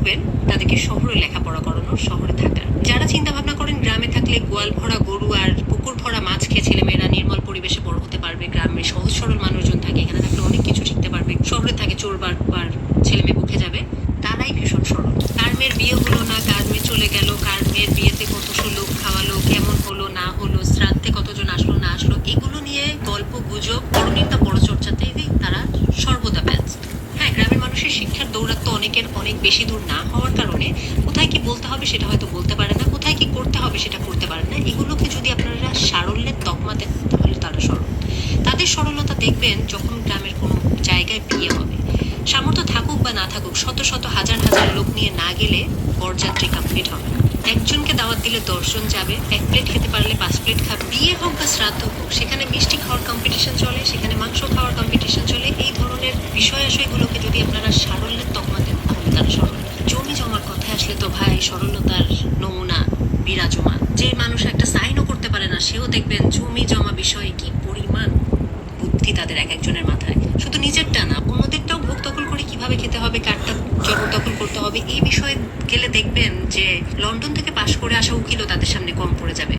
করবেন, তাদেরকে শহরে লেখাপড়া করানো শহরে থাকার। যারা চিন্তা ভাবনা করেন, গ্রামে থাকলে গোয়াল ভরা গরু আর পুকুর ভরা মাছ খেয়ে ছেলেমেয়েরা নির্মল পরিবেশে বড় হতে পারবে। গ্রামে সহজ সরল মানুষজন থাকে, এখানে থাকলে অনেক কিছু শিখতে পারবে। শহরে থাকে চোর বার বার ছেলে মেয়ে বুকে যাবে। তারাই ভীষণ সরল। কার মেয়ের বিয়ে হলো না, কার মেয়ে চলে গেল, কার মেয়ের বিয়েতে কতশো লোক খাওয়ালো, কেমন হলো, না হলো, শ্রাদ্ধে কতজন আসলো, না আসলো, এগুলো নিয়ে গল্প, গুজব বড় নিন্দা বড় অনেকের অনেক বেশি দূর না হওয়ার কারণে কোথায় কি বলতে হবে সেটা হয়তো বলতে পারে না, কোথায় কি করতে হবে সেটা করতে পারে না। এগুলোকে যদি আপনারা সারল্যের তকমা দেন, তাহলে তারা সরল। তাদের সরলতা দেখবেন যখন গ্রামের কোনো জায়গায় বিয়ে হবে। সামর্থ্য থাকুক বা না থাকুক, শত শত হাজার হাজার লোক নিয়ে না গেলে বরযাত্রী কমপ্লিট হবে একজনকে দাওয়াত দিলে দশজন যাবে, এক প্লেট খেতে পারলে পাঁচ প্লেট খাবে। বিয়ে হোক বা শ্রাদ্ধ হোক, সেখানে মিষ্টি খাওয়ার কম্পিটিশন চলে সেখানে মাংস খাওয়ার কম্পিটিশন চলে এই ধরনের বিষয় আশয়গুলোকে যদি আপনারা সারল্যের তকমা দেন তাহলে তারা সরল জমি জমার কথায় আসলে তো ভাই সরলতার নমুনা বিরাজমান যে মানুষ একটা সাইনও করতে পারে না সেও দেখবেন জমি জমা বিষয়ে কি পরিমাণ বুদ্ধি তাদের এক একজনের মাথায় শুধু নিজেরটা না, অন্যদেরটাও ভোগ দখল করে কীভাবে খেতে হবে, কারটা জগৎ দখল করতে হবে, এই বিষয়ে গেলে দেখবেন যে লন্ডন থেকে পাশ করে আসা উকিলও তাদের সামনে কম পড়ে যাবে।